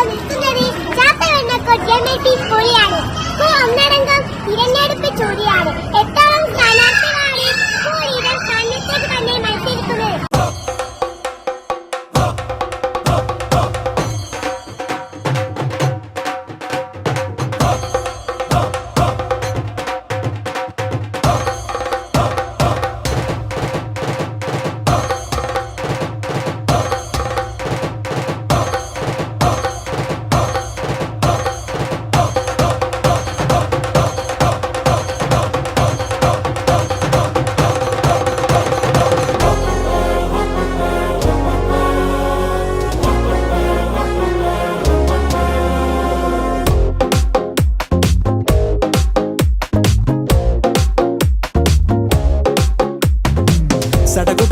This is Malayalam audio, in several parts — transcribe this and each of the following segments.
ഇപ്പോൾ നിൽക്കുന്നത് ചാത്തവെണ്ണക്കോട്ട് എം സ്കൂൾ ഒന്നടങ്കം തിരഞ്ഞെടുപ്പ് ചോദ്യമാണ്.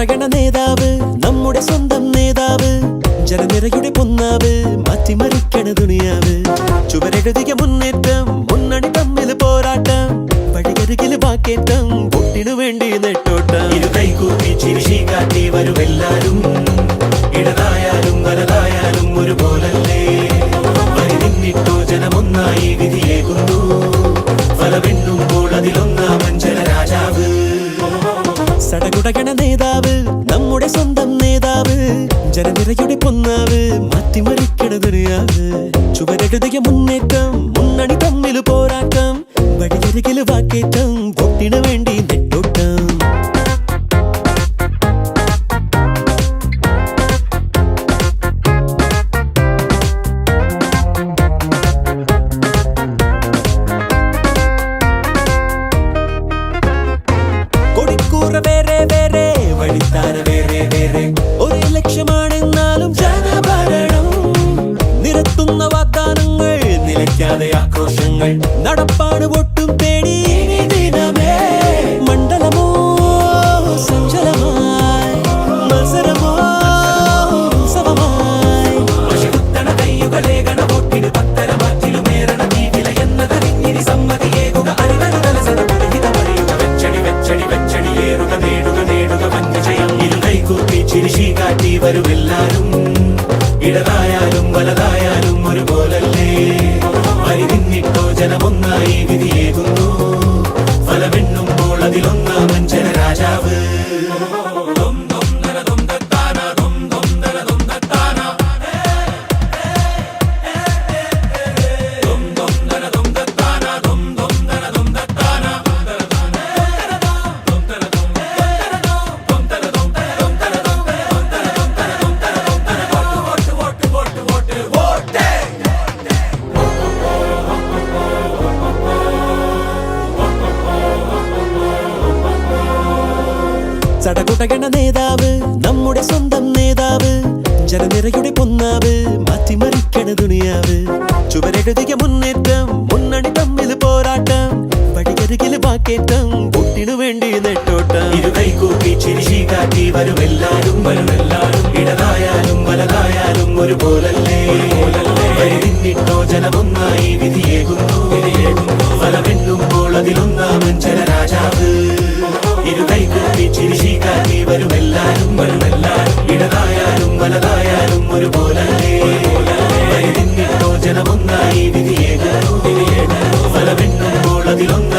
സടകുടകണ നേതാവ് നമ്മുടെ സ്വന്തം നേതാവ് ജനനിരയുടെ പൊന്നാവ് മാറ്റിമറിക്കണ ദുനിയാവ് ചുവരെഴുതിയ മുന്നേറ്റം ജനനിരയുടെ പൊന്നാവ് മാറ്റിമറിക്കണ ദുനിയാവ് ചുവരെഴുതിയ മുന്നേറ്റം മുന്നണി തമ്മിൽ പോരാട്ടം വഴിയരികിൽ വാക്കേറ്റം പൊട്ടിനു വേണ്ടി ആക്രോശങ്ങൾ നടപ്പാണ് ഒട്ടും ഇനി ദിനമേ. മണ്ഡലമോ സഞ്ചലമായി മത്സരമോ ഉത്സവമായി. പശുകുത്തണ കയ്യുകളെ ഗണവോട്ടിന് പത്തര മാറ്റിലുമേറണ സമ്മതിയേകുക പുരഹിതമറിയുക വെച്ചടി വെച്ചടി വെച്ചടി ഏറുക നേടുക ചിരിശി കാട്ടി വരുമെല്ലാരും. ഇടതായാലും വലതായാലും ചടകുടകണ നേതാവ് നമ്മുടെ സ്വന്തം നേതാവ് ജനനിരയുടെ പൊന്നാവ് മാറ്റിമറിക്കണ ദുനിയാവ് ചുവരെഴുതിയ മുന്നേറ്റം മുന്നണി തമ്മിൽ പോരാട്ടം വഴിയരികിൽ വാക്കേറ്റം കുട്ടിനു വേണ്ടി നെട്ടോട്ടം. ഇരു കൈകൂപ്പി ചിരിശി കാട്ടി വരുമെല്ലാരും വരുമെല്ലാരും ഇടതായാലും വലതായാലും ഒരുപോലല്ലേ? ജനമൊന്നായി വിധിയേകുന്നു. വിധിയേകുന്നു. വിധിയേകരം വിധിയേകരം ഫലമെന്നും അതിലൊന്ന്